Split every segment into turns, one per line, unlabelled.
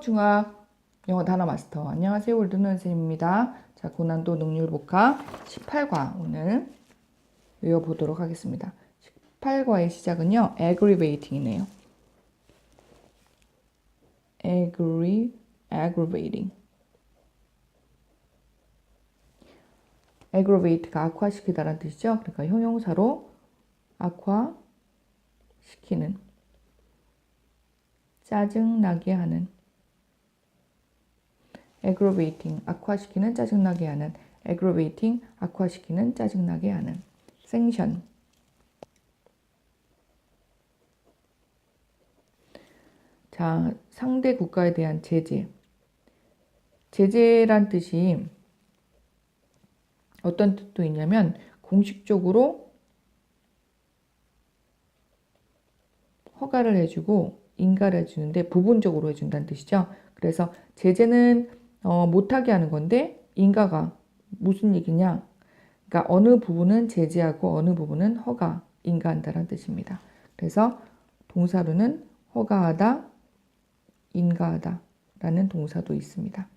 중학 영어 단어 마스터 안녕하세요 올드는 선생님입니다. 자 고난도 능률복합 18과 오늘 외워보도록 하겠습니다. 18과의 시작은요 aggravating이네요. aggra aggravating aggravate가 악화시키다라는 뜻이죠. 그러니까 형용사로 악화시키는 짜증나게 하는 aggravating 악화시키는 짜증나게 하는. aggravating 악화시키는 짜증나게 하는. sanction 자 상대 국가에 대한 제재. 제재란 뜻이 어떤 뜻도 있냐면 공식적으로 허가를 해주고 인가를 해주는데 부분적으로 해준다는 뜻이죠. 그래서 제재는 어, 못하게 하는 건데 인가가 무슨 얘기냐? 그러니까 어느 부분은 제재하고 어느 부분은 허가, 인가한다는 뜻입니다. 그래서 동사로는 허가하다, 인가하다라는 동사도 있습니다.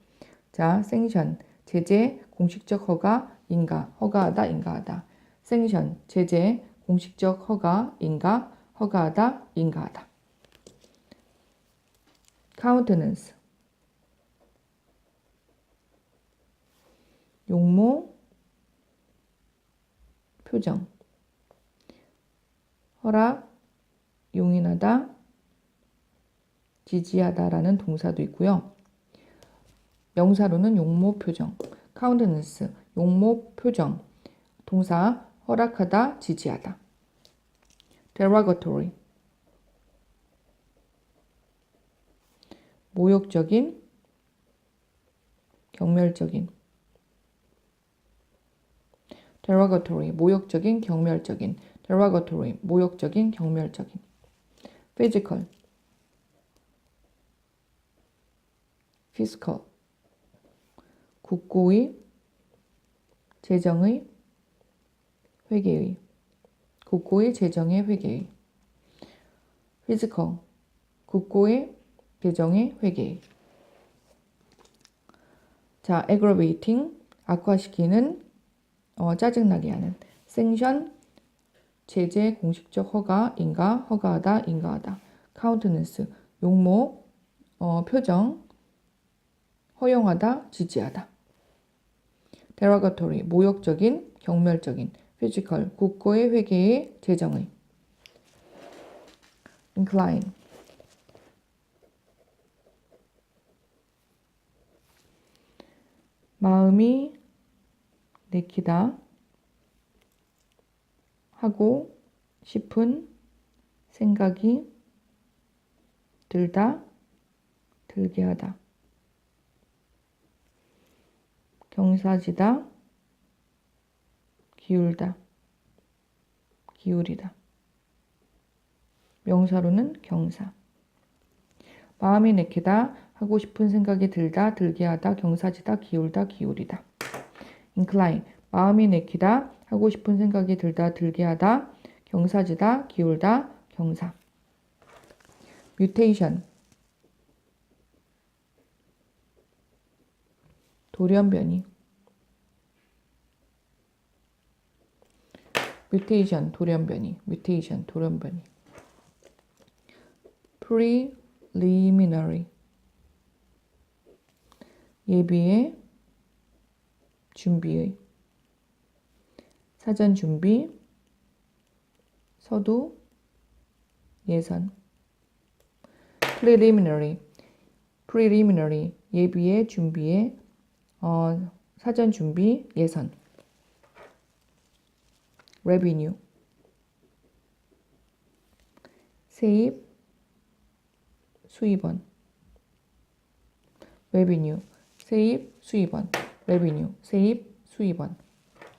자, 생션, 제재, 공식적 허가, 인가, 허가하다, 인가하다. 생션, 제재, 공식적 허가, 인가, 허가하다, 인가하다. countenance 용모 표정. 허락 용인하다 지지하다라는 동사도 있고요. 명사로는 용모 표정 countenance 용모 표정. 동사 허락하다 지지하다. Derogatory. 모욕적인, 경멸적인, derogatory, 모욕적인, 경멸적인, derogatory, 모욕적인, 경멸적인, physical, fiscal, 국고의, 재정의, 회계의, 국고의, 재정의, 회계의, physical, 국고의, 계정의 회계. 자, aggravating 악화시키는 어, 짜증나게 하는. sanction 제재 공식적 허가 인가 허가하다 인가하다. countenance 용모 어, 표정 허용하다 지지하다. derogatory 모욕적인 경멸적인 physical 국고의 회계의 재정의. Incline. 마음이 내키다 하고 싶은 생각이 들다 들게 하다. 경사지다 기울다 기울이다. 명사로는 경사. 마음이 내키다 하고 싶은 생각이 들다, 들게 하다, 경사지다, 기울다, 기울이다. Incline, 마음이 내키다, 하고 싶은 생각이 들다, 들게 하다, 경사지다, 기울다, 경사. mutation, 돌연변이. mutation, 돌연변이, mutation, 돌연변이. preliminary, 예비의 준비의 사전 준비 서두 예선 preliminary preliminary 예비의 준비의 어, 사전 준비 예선 revenue 세입 수입원 revenue 세입 수입원 revenue. 세입 수입원.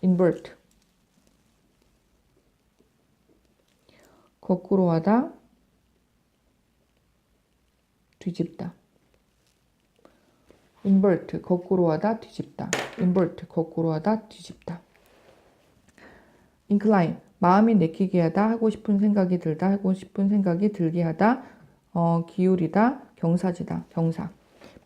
Invert. 거꾸로 하다. 뒤집다. Invert. 거꾸로 하다 뒤집다. Invert. 거꾸로 하다 뒤집다. Incline. 마음이 내키게 하다 하고 싶은 생각이 들다 하고 싶은 생각이 들게 하다. 어, 기울이다 경사지다. 경사.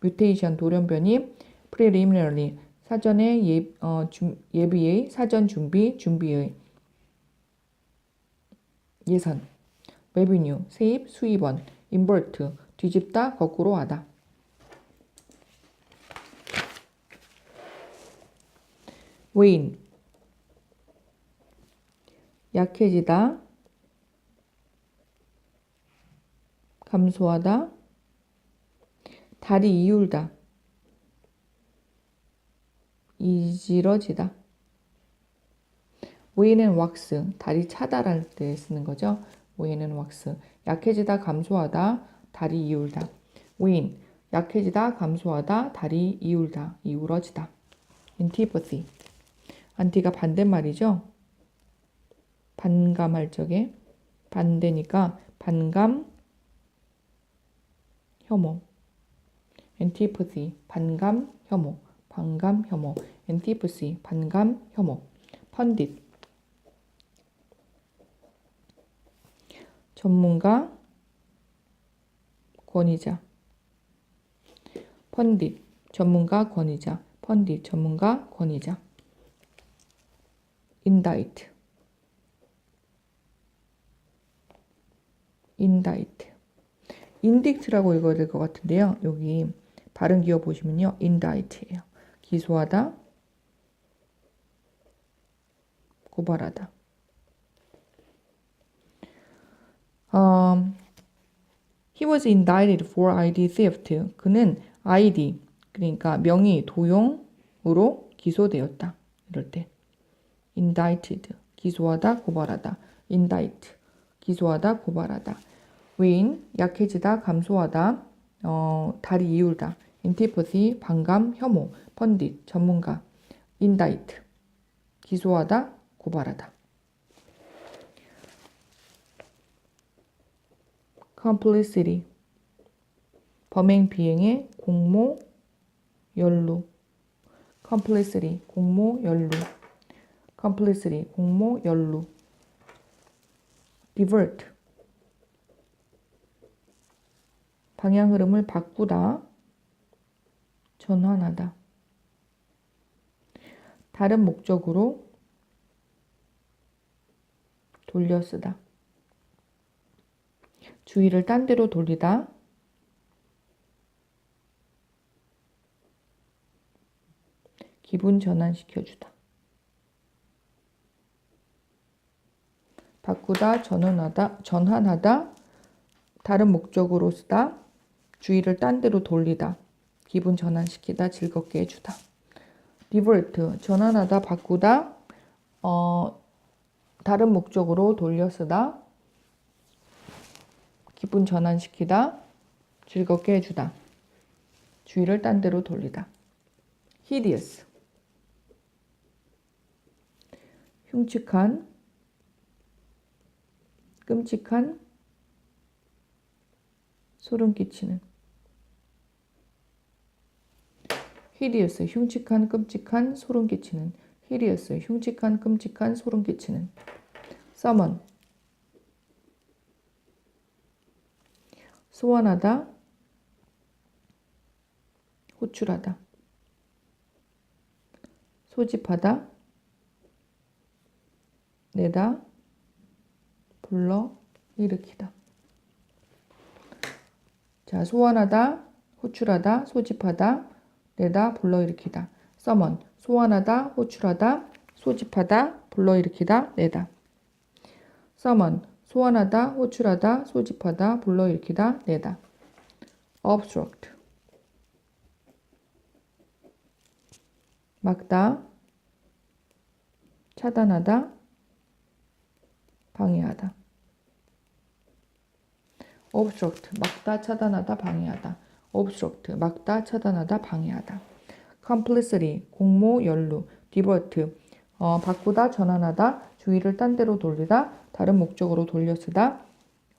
뮤테이션 돌연변이. Preliminary 사전에 예, 어, 준, 예비의 사전 준비 준비의 예산 revenue 세입 수입원 invert 뒤집다 거꾸로 하다. wane 약해지다 감소하다 다리 이울다 이지러지다. 웨이는 왁스 다리 차달할 때 쓰는 거죠. 웨이는 왁스. 약해지다 감소하다 다리 이울다. 웨인 약해지다 감소하다 다리 이울다 이울어지다. antipathy 안티가 반대말이죠? 반감할 적에 반대니까 반감 혐오. antipathy 반감 혐오. 반감 혐오 antipathy 반감 혐오 펀딧 전문가 권위자 펀딧 전문가 권위자 펀딧 전문가 권위자 indict indict indict라고 읽어야 될 것 같은데요. 여기 발음 기어 보시면요. indict예요. 기소하다 고발하다. um, He was indicted for ID theft. 그는 ID 그러니까 명의 도용으로 기소되었다. 이럴 때. indicted. 기소하다 고발하다. indict 기소하다 고발하다. 웨인 약해지다 감소하다. 어, 다리 이울다. antipathy 반감 혐오 펀딧 전문가. indict 기소하다 고발하다. complicity 범행 비행의 공모 연루. complicity 공모 연루. complicity 공모 연루. divert. 방향 흐름을 바꾸다 전환하다. 다른 목적으로 돌려 쓰다. 주의를 딴 데로 돌리다. 기분 전환시켜 주다. 바꾸다 전환하다 전환하다. 다른 목적으로 쓰다. 주의를 딴 데로 돌리다. 기분 전환시키다 즐겁게 해주다. divert 전환하다 바꾸다. 어, 다른 목적으로 돌려 쓰다 기분 전환시키다 즐겁게 해주다. 주의를 딴 데로 돌리다. Hideous. 흉측한 끔찍한 소름 끼치는. 히리어스 흉측한 끔찍한 소름 끼치는. 히리어스 흉측한 끔찍한 소름 끼치는 서먼 소환하다. 호출하다. 소집하다. 내다. 불러. 일으키다. 자, 소환하다, 호출하다, 소집하다, 내다, 불러 일으키다. 서먼, 소환하다, 호출하다, 소집하다, 불러 일으키다, 내다. 서먼, 소환하다, 호출하다, 소집하다, 불러일으키다, 내다. obstruct, 막다, 차단하다, 방해하다. obstruct. 막다 차단하다 방해하다. Obstruct. 막다 차단하다 방해하다. Complicity. 공모 연루. Divert. 어, 바꾸다 전환하다. 주의를 딴 데로 돌리다 다른 목적으로 돌려쓰다,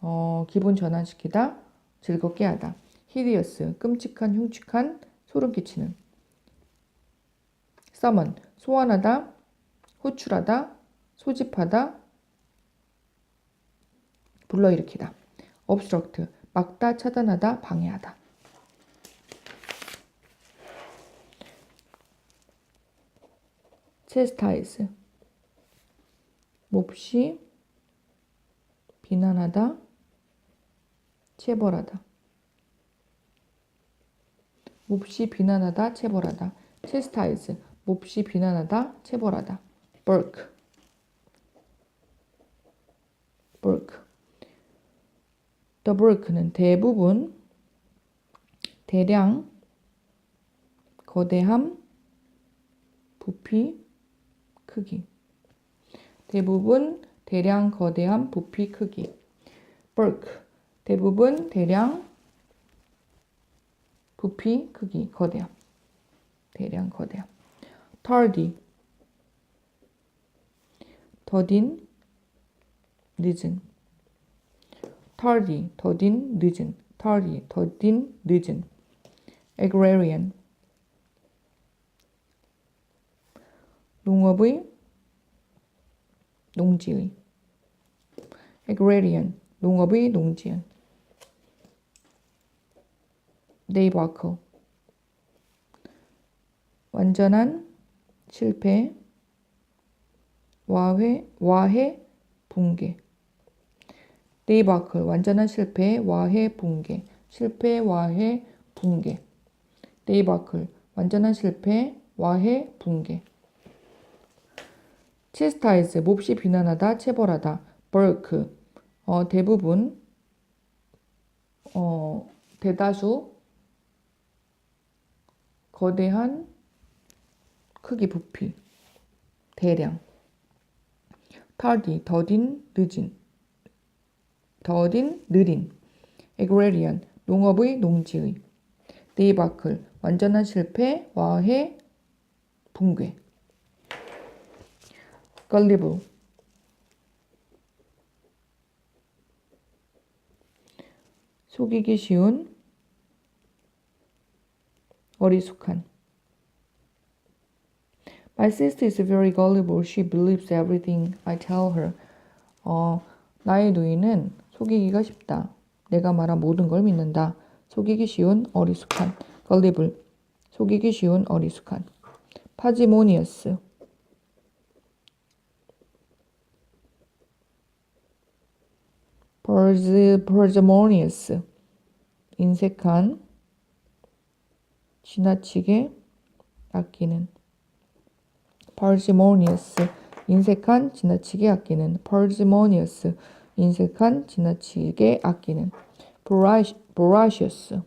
어, 기분 전환시키다, 즐겁게 하다, 히디어스, 끔찍한, 흉측한, 소름 끼치는, 서먼, 소환하다, 호출하다, 소집하다, 불러일으키다, 업스트럭트, 막다, 차단하다, 방해하다. 체스타이즈 몹시 비난하다 체벌하다. 몹시 비난하다 체벌하다. chastise 몹시 비난하다 체벌하다. Burk. Burk. The burk는 대부분 대량 거대함 부피 크기. 대부분 대량 거대함 부피 크기. Bulk. 대부분 대량 부피 크기 거대함. 대량 거대함. Tardy. 더딘 늦은. Tardy. 더딘 늦은. Tardy. 더딘 늦은. Agrarian. 농업의 농지의 agrarian 농업의 농지연. Debacle 완전한 실패 와해 와해 붕괴. Debacle 완전한 실패 와해 붕괴. 실패 와해 붕괴. Debacle 완전한 실패 와해 붕괴 chastise 몹시 비난하다 체벌하다. bulk 어, 대부분 어, 대다수 거대한 크기 부피 대량. tardy 더딘 늦은 더딘 느린. agrarian 농업의 농지의. debacle 완전한 실패 와해 붕괴 gullible 속이기 쉬운 어리숙한 My sister is very gullible. She believes everything I tell her. 어, 나의 누이는 속이기가 쉽다. 내가 말한 모든 걸 믿는다. 속이기 쉬운 어리숙한 gullible. 속이기 쉬운 어리숙한 parsi- parsimonious. 인색한 지나치게 아끼는 parsimonious 인색한 지나치게 아끼는 parsimonious 인색한 지나치게 아끼는 vorac- voracious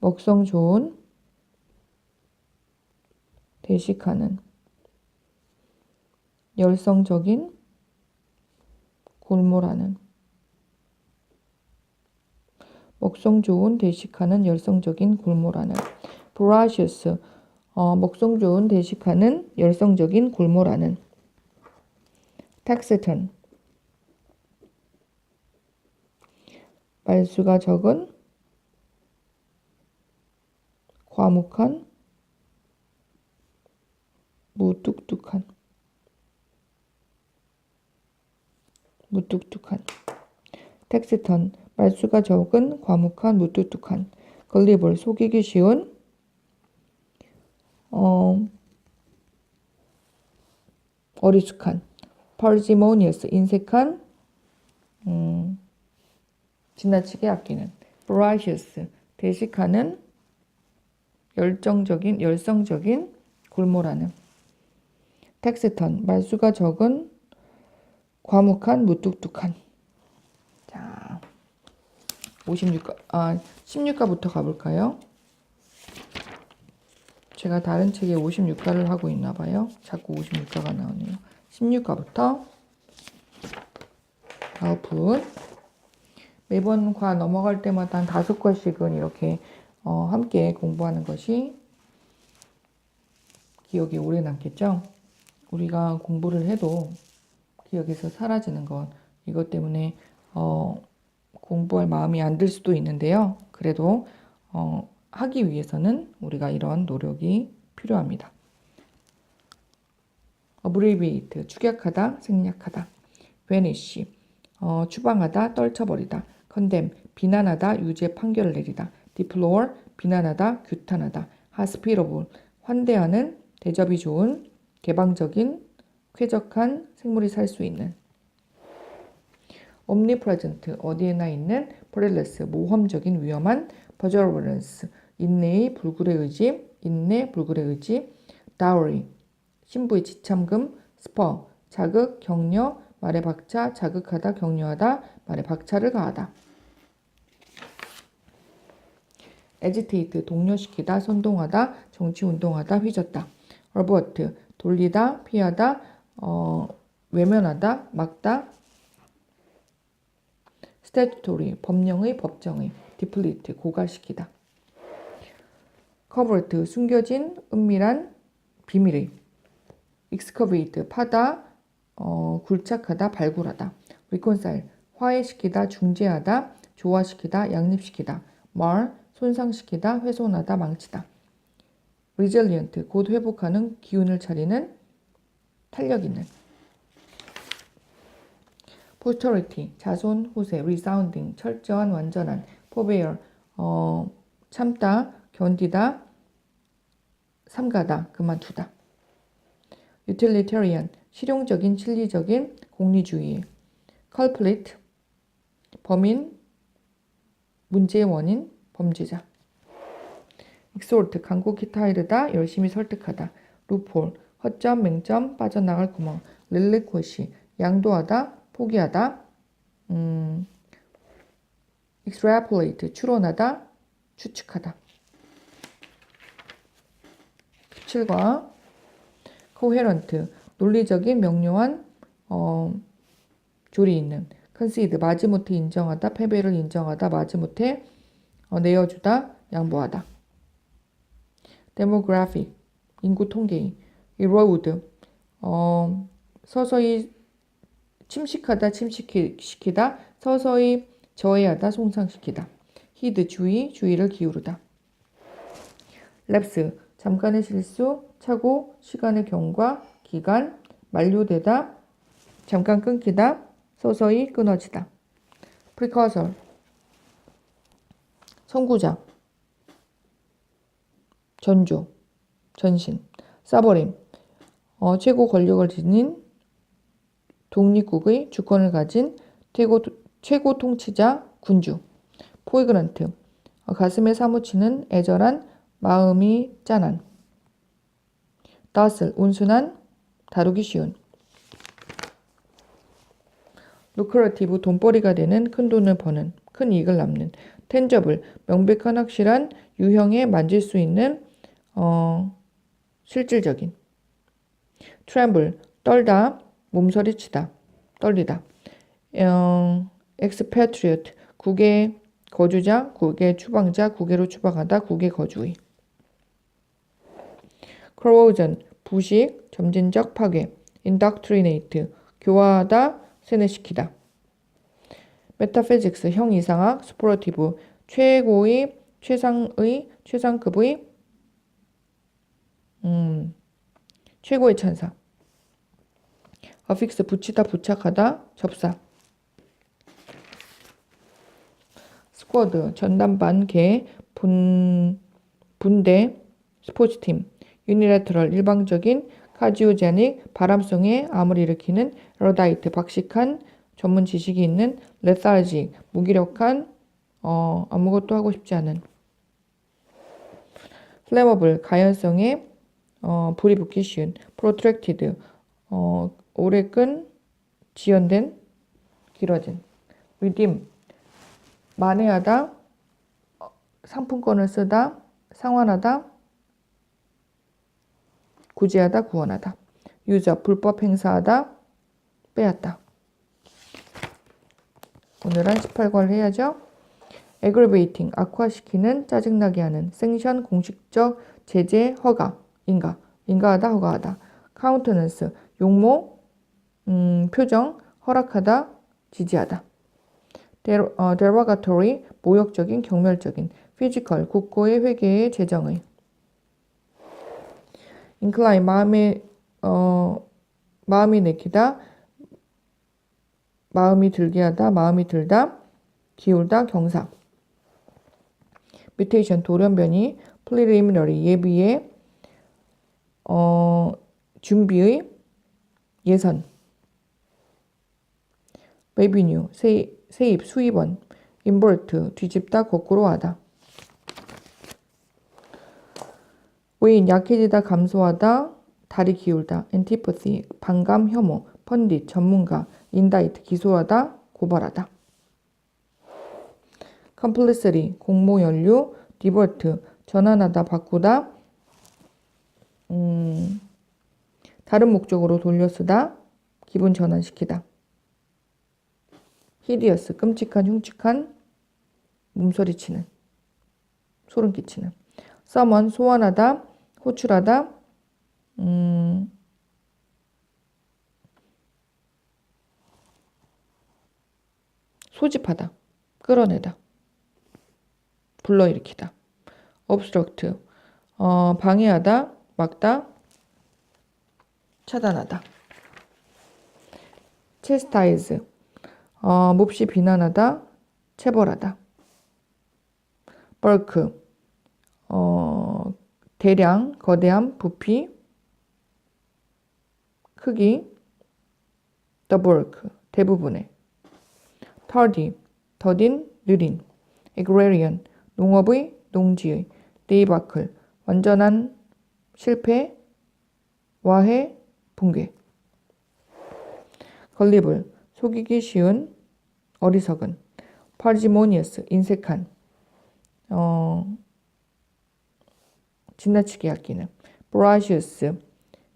먹성 좋은 대식하는 열성적인 골몰하는. 먹성 좋은 대식하는 열성적인 골몰하는. voracious 어, 먹성 좋은 대식하는 열성적인 골몰하는. taciturn 말수가 적은 과묵한 무뚝뚝한 무뚝뚝한. 텍스턴 말수가 적은 과묵한 무뚝뚝한. 걸리볼 속이기 쉬운 어, 어리숙한. parsimonious 인색한 음, 지나치게 아끼는. voracious 대식하는 열정적인 열성적인 골몰하는. 텍스턴 말수가 적은 과묵한 무뚝뚝한 자 56가 아 16가부터 가볼까요? 제가 다른 책에 56가를 하고 있나 봐요. 자꾸 56가가 나오네요. 16가부터 아웃풋 매번 과 넘어갈 때마다 한 다섯 과씩은 이렇게 어, 함께 공부하는 것이 기억이 오래 남겠죠. 우리가 공부를 해도 기억에서 사라지는 것 이것 때문에 어, 공부할 마음이 안 들 수도 있는데요. 그래도 어, 하기 위해서는 우리가 이런 노력이 필요합니다. abbreviate 축약하다, 생략하다. vanish 어, 추방하다, 떨쳐버리다. condemn 비난하다, 유죄 판결을 내리다. deplore 비난하다, 규탄하다. hospitable 환대하는, 대접이 좋은, 개방적인, 쾌적한, 생물이 살 수 있는. omnipresent, 어디에나 있는, perilous, 모험적인, 위험한, perseverance, 인내의 불굴의 의지, 인내, 불굴의 의지, dowry, 신부의 지참금, spur, 자극, 격려, 말에 박차, 자극하다, 격려하다, 말에 박차를 가하다. agitate, 동요시키다, 선동하다, 정치운동하다, 휘젓다. avert, 돌리다, 피하다, 어, 외면하다, 막다. statutory, 법령의, 법정의. deplete, 고갈시키다. covert, 숨겨진, 은밀한, 비밀의. excavate, 파다, 어, 굴착하다, 발굴하다. reconcile, 화해시키다, 중재하다, 조화시키다, 양립시키다. mar, 손상시키다, 훼손하다, 망치다. resilient, 곧 회복하는, 기운을 차리는, 탄력 있는. posterity, 자손, 후세, resounding, 철저한, 완전한, forbear, 어, 참다, 견디다, 삼가다, 그만두다. utilitarian, 실용적인, 진리적인, 공리주의. culprit, 범인, 문제의 원인, 범죄자. exhort, 간곡히 타이르다, 열심히 설득하다. loophole, 허점, 맹점, 빠져나갈 구멍. relinquish, 양도하다, 포기하다. 음, extrapolate, 추론하다, 추측하다. 7과 coherent, 논리적인 명료한 어, 조리 있는 concede, 마지못해 인정하다, 패배를 인정하다, 마지못해 어, 내어주다, 양보하다. demographic, 인구 통계 의 erode, 어, 서서히 침식하다, 침식시키다, 서서히 저해하다, 손상시키다. 히드, 주의, 주의를 기울이다. 랩스, 잠깐의 실수, 착오, 시간의 경과, 기간, 만료되다, 잠깐 끊기다, 서서히 끊어지다. precursor, 선구자, 전조, 전신, 사버림, 어, 최고 권력을 지닌 독립국의 주권을 가진 최고, 최고 통치자, 군주, 포이그런트, 어, 가슴에 사무치는 애절한 마음이 짠한, 다슬, 온순한, 다루기 쉬운, 루크러티브, 돈벌이가 되는, 큰 돈을 버는, 큰 이익을 남는, 텐저블, 명백한 확실한, 유형에 만질 수 있는, 어, 실질적인, 트램블, 떨다, 몸서리치다, 떨리다. 어, expatriate, 국외 거주자, 국외 추방자, 국외로 추방하다, 국외 거주의. corrosion, 부식, 점진적 파괴. indoctrinate, 교화하다, 세뇌시키다. metaphysics, 형 이상학, superlative, 최고의, 최상의, 최상급의, 음, 최고의 찬사. Affix, 붙이다, 부착하다, 접사. 스쿼드, 전담반, 개, 분, 분대, 스포츠팀. 유니레트럴, 일방적인, 카지오제닉, 바람성에 암을 일으키는, 러다이트, 박식한, 전문 지식이 있는, 레사르직, 무기력한, 어, 아무것도 하고 싶지 않은. 플레머블, 가연성에, 어, 불이 붙기 쉬운. 프로트랙티드, 어, 오래 끈, 지연된, 길어진. 리딤, 만회하다, 어, 상품권을 쓰다, 상환하다, 구제하다, 구원하다. 유저, 불법 행사하다, 빼앗다. 오늘은 18과를 해야죠. aggravating, 악화시키는, 짜증나게 하는, 생션, 공식적, 제재, 허가, 인가, 인가하다, 허가하다. countenance, 용모, 음, 표정, 허락하다, 지지하다. 어, derogatory, 모욕적인, 경멸적인. physical, 국고의, 회계의, 재정의. incline, 마음에, 어, 마음이 내키다, 마음이 들게 하다, 마음이 들다, 기울다, 경사. mutation, 돌연변이, preliminary, 예비의, 어, 준비의 예선 revenue 세입, 세입 수입원 invert 뒤집다 거꾸로 하다. weigh 약해지다 감소하다 다리 기울다 antipathy 반감 혐오 펀딧 전문가 indict 기소하다 고발하다. complicity 공모 연류 divert 전환하다 바꾸다. 음, 다른 목적으로 돌려쓰다 기분 전환시키다 hideous 끔찍한 흉측한 몸소리치는 소름 끼치는. Summon 소환하다 호출하다 음, 소집하다 끌어내다 불러일으키다 obstruct 어, 방해하다 막다 차단하다. Chastise 어, 몹시 비난하다 체벌하다. bulk 어, 대량 거대함 부피. 크기. the bulk 대부분의. tardy 더딘 느린. agrarian 농업의 농지의. debacle 완전한 실패 와해 붕괴. 걸리블 속이기 쉬운 어리석은 parsimonious 인색한 어, 지나치게 아끼는 voracious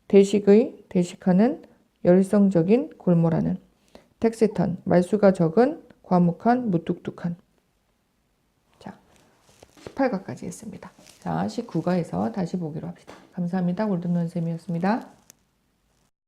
대식의 대식하는 열성적인 골몰하는 텍시턴 말수가 적은 과묵한 무뚝뚝한. 자 18가까지 했습니다. 자 19가에서 다시 보기로 합시다. 감사합니다. 골든런쌤이었습니다